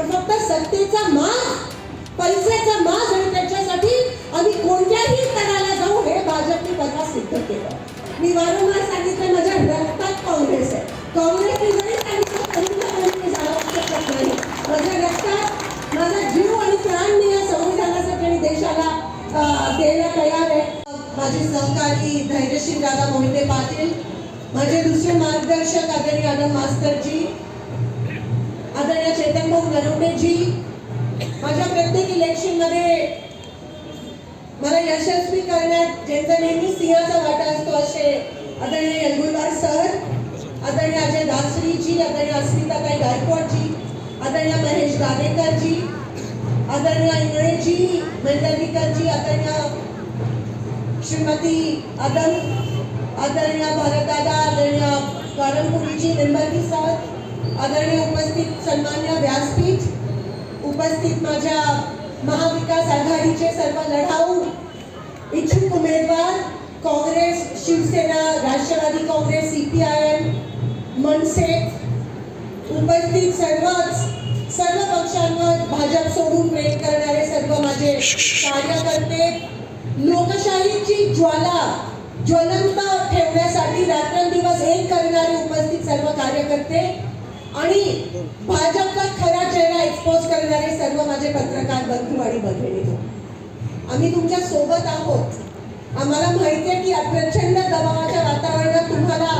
पण फक्त सत्तेचा मास पैशाचा मास आणि त्याच्यासाठी आम्ही कोणत्याही स्तराला जाऊ हे भाजपने बघा सिद्ध केलं. मी वारंवार सांगितलं माझ्या रक्तात काँग्रेस आहे. काँग्रेसने जरी सांगितलं तरी सुद्धा जावं शकत नाही. माझ्या रक्तात माझा जीव आणि प्राण मी या संविधानासाठी आणि देशाला अं, द्यायला तयार आहे. माझे सहकारी धैर्यशील दादा मोहिते पाटील माझे दुसरे मार्गदर्शक आदरणीय आनंद मास्तरजी आदरणीय चेतन भाऊ नरवणेजी माझ्या प्रत्येक इलेक्शनमध्ये मला यशस्वी करण्यात ज्यांचा नेहमी सिंहाचा वाटा असतो असे आदरणीय यलगुलवार सर आदरणीय अजय दासरीजी आदरणीय अस्मिताताई गायकवाडजी आदरणीय महेश दादेकरजी आदरणीय इंगळेजी जी आदरणीय श्रीमती आदम आदरणीय भारतदादा आदरणीय कारंपुरीजी निंबर्गी सर आदरणीय उपस्थित सन्मान्य व्यासपीठ उपस्थित माझ्या महाविकास आघाडीचे सर्व लढाऊ इच्छुक उमेदवार काँग्रेस शिवसेना राष्ट्रवादी काँग्रेस सीपीआयएम मनसे उपस्थित सर्वच सर्व पक्षांवर भाजप सोडून प्रेम करणारे सर्व माझे कार्यकर्ते लोकशाहीची ज्वाला ज्वलंत ठेवण्यासाठी रात्रंदिवस एक करणारे उपस्थित सर्व कार्यकर्ते आणि भाजपचा खरा चेहरा एक्सपोज करणारे सर्व माझे पत्रकार बंधू आणि बहिणी आम्ही तुमच्यासोबत आहोत. आम्हाला माहिती आहे की प्रचंड दबावाच्या वातावरणात तुम्हाला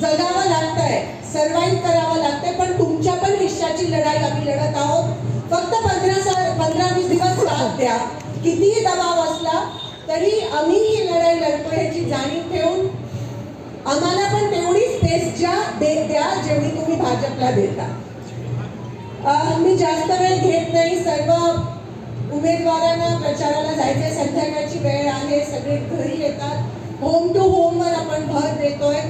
जगावं लागतंय सर्वाईव्ह करावं लागतंय पण तुमच्या पण हिश्शाची लढाई आम्ही लढत आहोत. फक्त पंधरा पंधरा वीस दिवस साथ द्या. कितीही दबाव असला तरी आम्ही ही लढाई लढतो याची जाणीव ठेवून आम्हाला पण तेवढी स्पेस दे द्या जेवढी तुम्ही भाजपला देता. मी जास्त वेळ घेत नाही सर्व उमेदवारांना प्रचाराला जायचे संध्याकाळची वेळ आहे सगळे घरी येतात. होम टू होमवर आपण भर देतोय.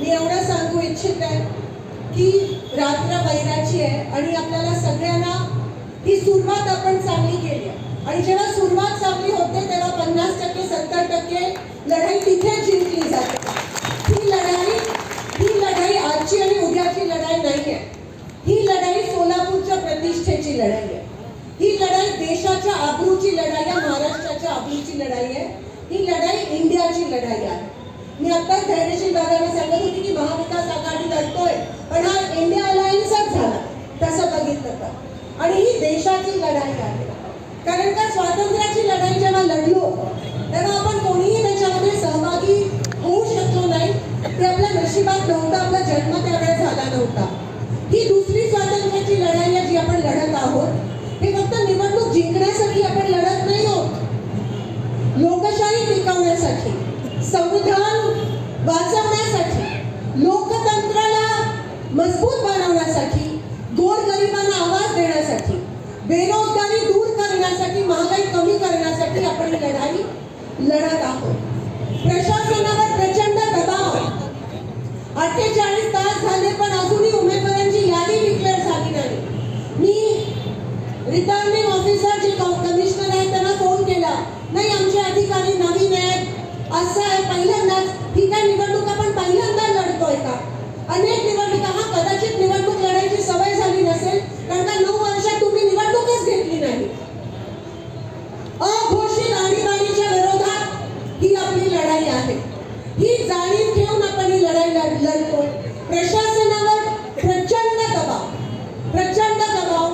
मी एवढं सांगू इच्छित आहे की रात्र वैराची आहे आणि आपल्याला सगळ्यांना ही सुरुवात आपण चांगली केली आहे. आणि जेव्हा सुरुवात चांगली होते तेव्हा पन्नास टक्के सत्तर टक्के लढाई तिथे जिंकली जाते ही लढाई ही लढाई आजची आणि लढाई नाही आहे ही लढाई सोलापूरच्या प्रतिष्ठेची लढाई आहे. ही लढाई देशाच्या आबरूची लढाई आहे महाराष्ट्राच्या आबरूची लढाई आहे. ही लढाई इंडियाची लढाई आहे. मी आत्ताच धैर्यशील दादांना सांगत होती की महाविकास आघाडी लढतोय पण हा इंडिया अलायन्सच झाला. तसं बघितलं तर. आणि ही देशाची लढाई आहे. कारण का स्वातंत्र्याची लढाई जेव्हा लढलो तेव्हा आपण कोणीही त्याच्यामध्ये सहभागी ते आपल्या नशिबात नव्हतं आपला जन्म त्यावेळेस झाला नव्हता. ही दुसरी स्वातंत्र्याची लढाई आहे जी आपण लढत आहोत. हे फक्त निवडणूक जिंकण्यासाठी आपण लढत नाही आहोत. लोकशाही टिकवण्यासाठी संविधान वाचवण्यासाठी लोकतंत्राला मजबूत बनवण्यासाठी गोरगरिबांना आवाज देण्यासाठी बेरोजगारी दूर करण्यासाठी महागाई कमी करण्यासाठी आपण लढाई लढत आहोत. प्रशासनावर अठ्ठेचाळीस तास झाले पण अजूनही उमेदवारांची यादी डिक्लेअर झाली नाही मी रिटर्निंग ऑफिसर जे कमिशनर आहेत त्यांना फोन केला नाही आमचे अधिकारी नवीन आहेत असं आहे पहिल्यांदाच ठीक आहे निवडणूक आपण पहिल्यांदा लढतोय का अनेक निवडणुका हा कदाचित निवडणूक लढायची सवय झाली नसेल कारण का नऊ वर्षात तुम्ही निवडणूकच घेतली नाही अघोषित आणीबाणीच्या विरोधात ही आपली लढाई आहे ही जाणीव ठेवून आपण ही लढाई लढ- लढतोय प्रशासनावर प्रचंड दबाव प्रचंड दबाव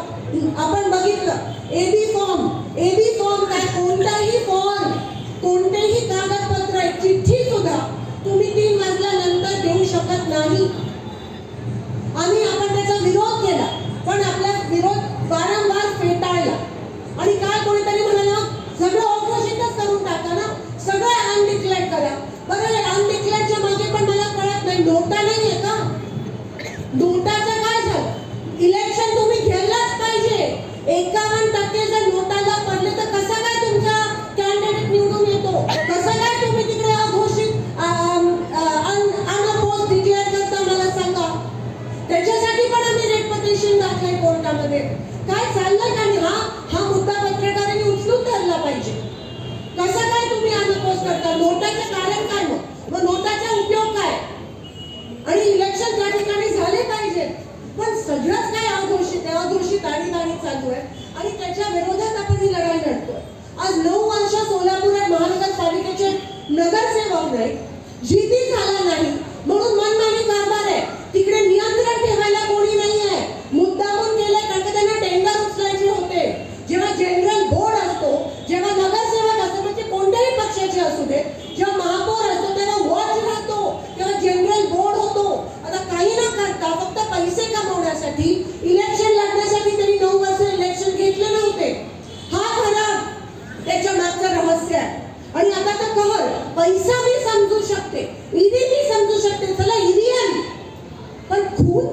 आपण बघितलं. एबी फॉर्म एबी फॉर्म काय कोणताही फॉर्म कोणतेही कागदपत्र चिठ्ठी सुद्धा तुम्ही तीन वाजल्यानंतर देऊ शकत नाही. आम्ही आपण त्याचा विरोध केला. पण आपला विरोध वारंवार फेटाळला. आणि काय कोणीतरी म्हणाला सगळं ऑपोजिटच करून टाका ना. सगळं अनडिक्लेअर करा. बरं अनडिक्लेअरच्या मागे पण मला कळत नाही. नोटा नाहीये का? नोटा काय झालं इलेक्शन तुम्ही घ्यायलाच पाहिजे एकावन्न टक्के जर नोटाला पडले तर कसा काय तुमचा कॅन्डिडेट निवडून येतो कसं काय तुम्ही तिकडे अघोषित अनपोज डिक्लेअर करता मला सांगा त्याच्यासाठी पण आम्ही रेट पटिशन दाखलंय कोर्टामध्ये काय चाललंय का नाही हा हा मुद्दा पत्रकारांनी उचलून धरला पाहिजे कसं काय तुम्ही अनपोज करता नोटाचं कारण काय मग मग नोटाचा उपयोग काय आणि इलेक्शन त्या ठिकाणी झाले पाहिजे पण सगळंच काय चालू आहे आणि त्याच्या विरोधात आपण ही लढाई लढतोय आज नऊ वर्ष सोलापुरात महानगरपालिकेचे नगरसेवक नाही जीती झाला नाही म्हणून मनमानी कारभार आहे तिकडे नियंत्रण ठेवायला कोणी नाही आहे मुद्दामून केलंय कारण का त्यांना टेंडर उचलायचे होते जेव्हा जनरल बोर्ड असतो जेव्हा नगरसेवक असतो म्हणजे कोणत्याही पक्षाचे असू दे जेव्हा महापौर असतो तेव्हा वॉच राहतो तेव्हा जनरल बोर्ड होतो आता काही न करता फक्त पैसे कमवण्यासाठी इलेक्शन लढण्यासाठी त्यांनी नऊ वर्ष इलेक्शन घेतले नव्हते हा खरा त्याच्या मागचं रहस्य आहे आणि आता तर कहर पैसा मी समजू शकते ईडी मी समजू शकते चला ईडी आली पण खून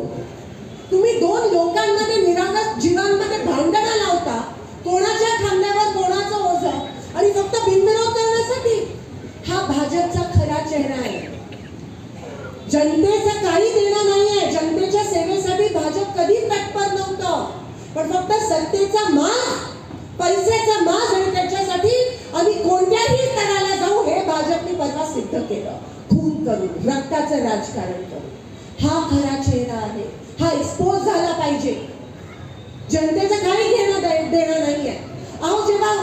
तुम्ही दोन लोकांमध्ये निरागस जीवांमध्ये भांडणं लावता कोणाच्या खांद्यावर कोणाचं ओझं आणि फक्त बिनविरोध करण्यासाठी हा भाजपचा खरा चेहरा आहे जनतेचं काही देणं नाहीये जनतेच्या सेवेसाठी भाजप कधीच तत्पर नव्हतं पण फक्त सत्तेचा मास पैशाचा मास आणि त्याच्यासाठी आम्ही कोणत्याही स्तराला जाऊ हे भाजपने परवा सिद्ध केलं. खून करून रक्ताचं राजकारण करून हा खरा चेहरा आहे. हा एक्सपोज झाला पाहिजे. जनतेचं काही घेणं देणं नाही आहे जेव्हा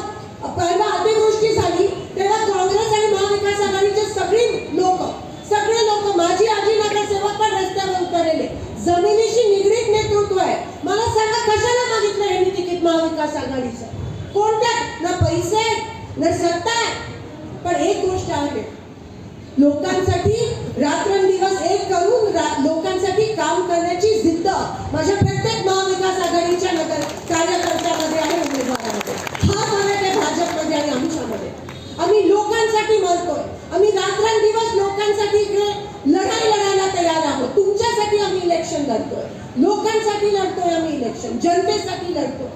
परवा अतिवृष्टी झाली तेव्हा काँग्रेस आणि महाविकास आघाडीचे सगळी लोक सगळे लोक माझी आजी नगरसेवक पण रस्त्यावर उतरलेले जमिनीशी निगडीत नेतृत्व आहे मला सांगा कशाला मागितलं यांनी तिकीट महाविकास आघाडीचा. कोणत्यात ना पैसे आहेत, ना सत्ता. पण एक गोष्ट आहे. लोकांसाठी रात्रंदिवस एक करून रा- लोकांसाठी काम करण्याची जिद्द माझ्या प्रत्येक महाविकास आघाडीच्या नगर कार्यकर्त्यामध्ये आहे उमेदवारामध्ये. हा फरक आहे भाजपमध्ये आणि आमच्यामध्ये. आम्ही लोकांसाठी मरतोय. आम्ही रात्रंदिवस लोकांसाठी इकडे लढाई लढायला तयार आहोत. तुमच्यासाठी आम्ही इलेक्शन लढतोय. लोकांसाठी लढतोय आम्ही इलेक्शन जनतेसाठी लढतोय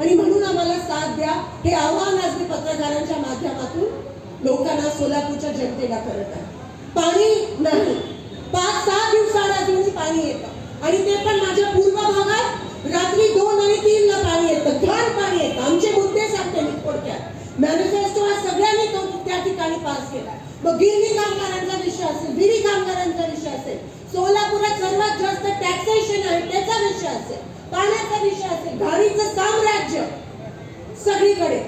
आणि म्हणून आम्हाला साथ द्या हे आव्हान आज मी पत्रकारांच्या माध्यमातून लोकांना सोलापूरच्या जनतेला करत आहे. पाणी नाही. पाच सहा दिवसाआड अजूनही पाणी येतं. आणि ते पण माझ्या पूर्व भागात रात्री दोन आणि तीन ला पाणी येतं. घाण पाणी येतं. आमचे मुद्दे सांगते मी थोडक्यात. मॅनिफेस्टो आज सगळ्यांनी तो त्या ठिकाणी पास केला मग गिरणी कामगारांचा विषय असेल विरी कामगारांचा विषय असेल सोलापुरात सर्वात जास्त टॅक्सेशन आहे त्याचा विषय असेल पाण्याचा विषय असेल घाणीचं साम्राज्य. सगळीकडे.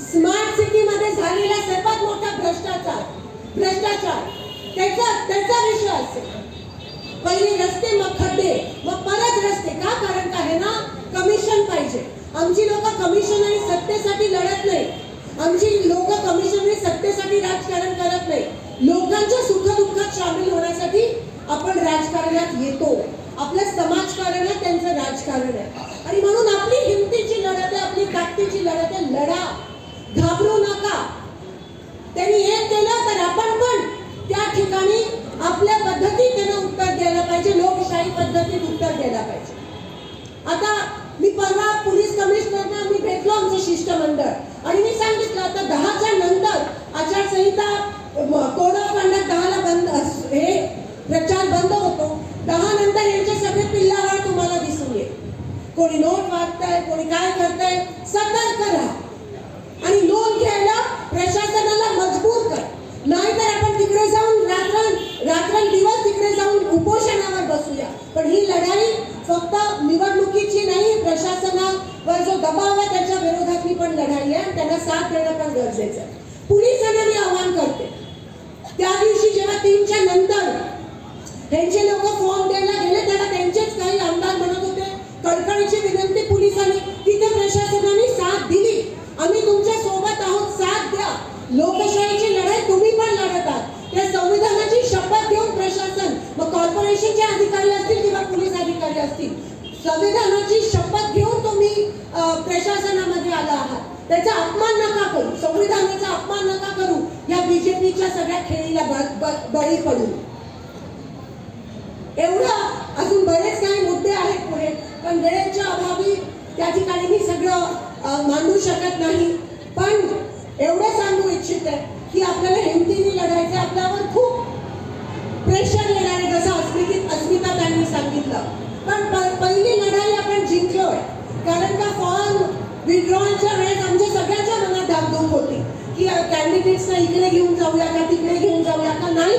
स्मार्ट सिटीमध्ये झालेला सर्वात मोठा भ्रष्टाचार भ्रष्टाचार. त्याचा त्याचा विषय असेल. पहिले रस्ते मग खड्डे मग परत रस्ते. का? कारण काय आहे ना कमिशन पाहिजे. आमची लोक कमिशन आणि सत्तेसाठी लढत नाही. आमची लोक कमिशन आणि सत्तेसाठी राजकारण करत नाही. लोकांच्या सुखदुःखात सामील होण्यासाठी आपण राजकारणात येतो. आपल्या समाजकारणात त्यांचं राजकारण आहे. आणि म्हणून आपली हिमतीची शक्तीची लढत आहे लढा. घाबरू नका. त्यांनी हे केलं तर आपण पण त्या ठिकाणी आपल्या पद्धतीत त्यांना उत्तर द्यायला पाहिजे लोकशाही पद्धतीत उत्तर द्यायला पाहिजे. आता मी परवा पोलीस कमिशनरना मी भेटलो आमचं शिष्टमंडळ. आणि मी सांगितलं आता दहाच्या नंतर आचारसंहिता कोड ऑफ कंडक्ट दहाला बंद अस- हे प्रचार बंद होतो. दहा नंतर यांचे सगळे पिल्लावाळ तुम्हाला दिसून येईल. कोणी लोन मागताय कोणी काय करताय सतर्क राहा. आणि लोन घ्यायला प्रशासनाला मजबूर कर. नाहीतर आपण तिकडे जाऊन रात्र रात्रंदिवस तिकडे जाऊन उपोषणावर बसूया. पण ही लढाई फक्त निवडणुकीची नाही प्रशासनावर जो दबाव आहे त्याच्या विरोधातली पण लढाई आहे. आणि त्यांना साथ देणं पण गरजेचं आहे. पोलिसांना मी आव्हान करते. त्या दिवशी जेव्हा तीनच्या नंतर त्यांचे लोक फॉर्म द्यायला गेले तेव्हा त्यांचेच काही आमदार म्हणत होते कळकळीची विनंती पोलिसांनी तिथे प्रशासनाने साथ दिली आम्ही तुमच्यासोबत आहोत साथ द्या लोकशाहीची लढाई तुम्ही पण लढत आहात त्या संविधानाची शपथ घेऊन प्रशासन मग कॉर्पोरेशनचे अधिकारी असतील किंवा पोलीस अधिकारी असतील संविधानाची शपथ घेऊन तुम्ही अं, प्रशासनामध्ये आला आहात त्याचा अपमान नका करू संविधानाचा अपमान नका करू या बीजेपीच्या सगळ्या खेळीला ब- ब- बळी एवढं अजून बरेच काही मुद्दे आहेत पुढे पण वेळेच्या अभावी त्या ठिकाणी मी सगळं मांडू शकत नाही. पण एवढं सांगू इच्छित आहे की आपल्याला हिमतीने लढायचं आपल्यावर खूप प्रेशर येणार आहे जसं अस्मिती अस्मिता त्यांनी सांगितलं. पण पहिली लढाई आपण जिंकलोय कारण का फॉर्म विड्रॉलच्या वेळेस आमच्या सगळ्यांच्या मनात धाकधूक होती की कॅन्डिडेट्सना इकडे घेऊन जाऊया का तिकडे घेऊन जाऊया का नाही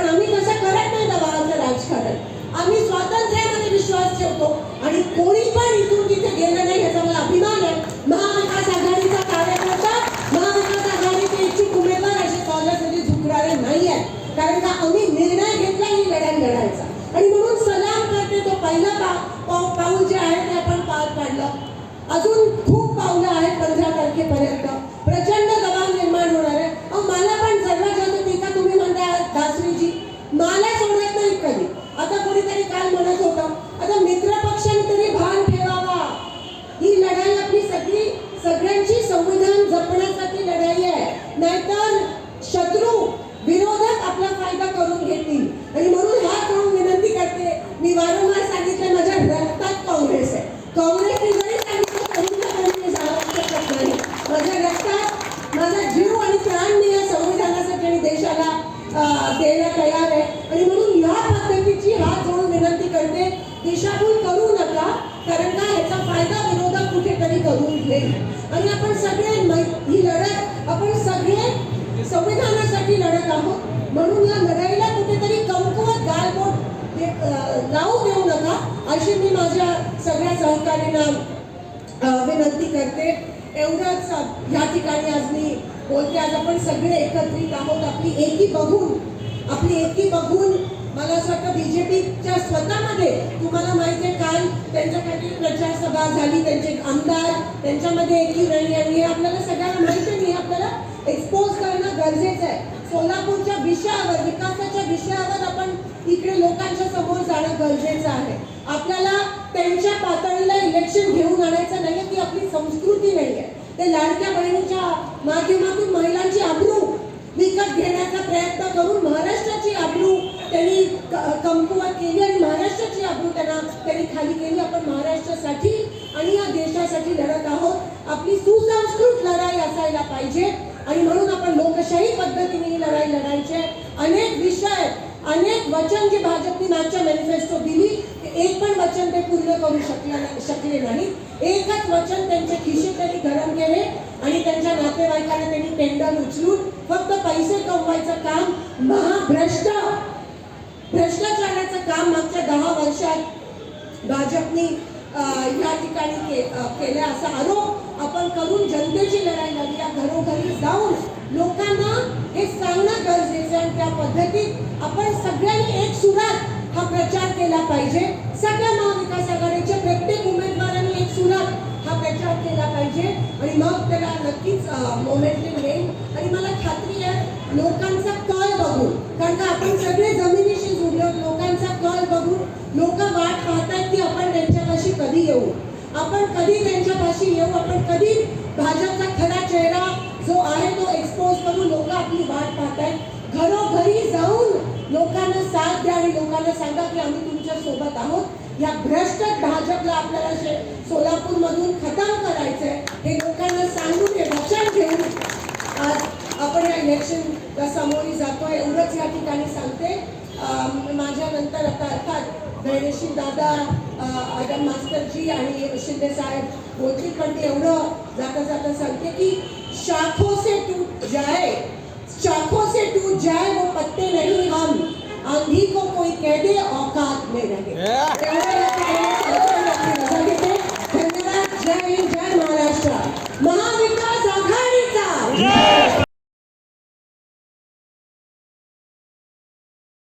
पण आम्ही तसं करत नाही दबावाचं राजकारण. आम्ही स्वातंत्र्यामध्ये विश्वास ठेवतो. आणि कोणी पण इथून तिथे गेलं नाही याचा मला अभिमान आहे. महाविकास आघाडीचा कार्यकर्ता महाविकास आघाडीचे इच्छुक उमेदवार असे कॉलेजमध्ये झुकणारे नाही आहेत. कारण का आम्ही निर्णय घेतला ही लढाई लढायचा. आणि म्हणून सलाम करते तो पहिला पा पाऊ- पाऊल जे आहे ते आपण पार पाडलं. अजून खूप पावलं आहेत पंधरा तारखेपर्यंत प्रचंड दबाव निर्माण होणार आहे अहो मला पण सर्वात जास्त टीका तुम्ही म्हणता दासरीजी मला सोडत नाही कधी आता कोणीतरी काल म्हणत होतं आता मित्र पक्षांनी तरी भान ठेवावा ही लढाई आपली सगळी सगळ्यांची संविधान जपण्यासाठी लढाई आहे नाहीतर शत्रू विरोधक आपला फायदा करून घेतील आणि म्हणून हात करून विनंती करते मी वारंवार सांगितलं माझ्या रक्तात काँग्रेस आहे काँग्रेसने जरी सांगितलं तरी तरी मी जाऊ शकत नाही माझ्या रक्तात माझा जीव आणि प्राण मी या संविधानासाठी आणि देशाला अं, द्यायला तयार आहे आणि म्हणून ह्या पद्धतीची हात जोडून विनंती करते दिशाभूल करू नका कारण का ह्याचा फायदा विरोधक कुठेतरी करून घेईल आणि आपण सगळे मै- ही लढत आपण सगळे संविधानासाठी लढत आहोत म्हणून या लढाईला कुठेतरी कमकुवत गालबोट दे- अं, लावू देऊ नका अशी मी माझ्या सगळ्या सहकार्यांना विनंती करते. एवढंच ह्या ठिकाणी आज मी बोलते. आज आपण सगळे एकत्रित आहोत. आपली एकी बघून आपली एकी बघून मला असं वाटतं बी जे पीच्या स्वतःमध्ये तुम्हाला माहिती आहे काल त्यांच्यासाठी प्रचार सभा झाली. त्यांचे आमदार त्यांच्यामध्ये एकी राहिली आणि हे आपल्याला सगळ्यांना माहिती नाही आपल्याला एक्सपोज करणं गरजेचं आहे. सोलापूरच्या विषयावर विकासाच्या विषयावर आपण इकडे लोकांच्या समोर जाणं गरजेचं आहे. आपल्याला त्यांच्या पातळीला इलेक्शन घेऊन आणायचं नाही ती आपली संस्कृती नाही आहे ते लाडक्या बहिणीच्या माध्यमातून महिलांची आबरू विकत घेण्याचा प्रयत्न करून महाराष्ट्राची आबरू त्यांनी कमकुवत केली आणि महाराष्ट्राची आबरू त्यांना त्यांनी खाली केली. आपण महाराष्ट्रासाठी आणि या देशासाठी लढत आहोत. आपली सुसंस्कृत लढाई असायला पाहिजे आणि म्हणून आपण लोकशाही पद्धतीने ही लढाई लढायची. आहे. अनेक विषय अनेक वचन जे भाजपने मागच्या मॅनिफेस्टो दिली ते एक पण वचन ते पूर्ण करू शकले नाही- शकले नाही. एकच वचन त्यांचे खिशे त्यांनी गरम केले आणि त्यांच्या नातेवाईकांना त्यांनी टेंडर उचलून फक्त पैसे कमवायचं काम महाभ्रष्ट भ्रष्टाचाराचं काम मागच्या दहा वर्षात भाजपनी या ठिकाणी के, असा आरोप आपण करून जनतेची लढाई लढूया घरोघरी जाऊन लोकांना हे सांगणं गरजेचं आहे आणि त्या पद्धतीत आपण सगळ्यांनी एक सुरात हा प्रचार केला पाहिजे. सगळ्या महाविकास आघाडीच्या प्रत्येक उमेदवारांनी एक सुरात हा प्रचार केला पाहिजे. आणि मग त्याला नक्कीच मोमेंटम येईल. आणि मला खात्री आहे लोकांचा कल बघून कारण का आपण सगळे जमिनीशी जुडलो लोकांचा कल बघून लोक वाट पाहतायत की आपण त्यांच्यापाशी कधी येऊ. आपण कधी त्यांच्यापाशी येऊ? आपण कधी भाजपचा खरा चेहरा जो आहे तो एक्सपोज करू? लोक आपली वाट पाहतायत. घरोघरी जाऊन लोकांना साथ द्या आणि लोकांना सांगा की आम्ही तुमच्यासोबत आहोत. या भ्रष्ट भाजपला आपल्याला शे- सोलापूरमधून खतम करायचंय हे लोकांना सांगून हे लक्षात घेऊन आज आपण या इलेक्शनला सामोरी जातोय. एवढंच या ठिकाणी सांगते. माझ्यानंतर आता अर्थात गणेशी दादा आदम मास्तरजी आणि शिंदे साहेब बोलतील पण ते एवढं जाता जाता सांगते की शाखो से टूट जाए शाखों से टूट जाए वो पत्ते नहीं हम आंधी को कोई कह दे औकात में रहे। धन्यवाद जय हिंद जय महाराष्ट्र। महा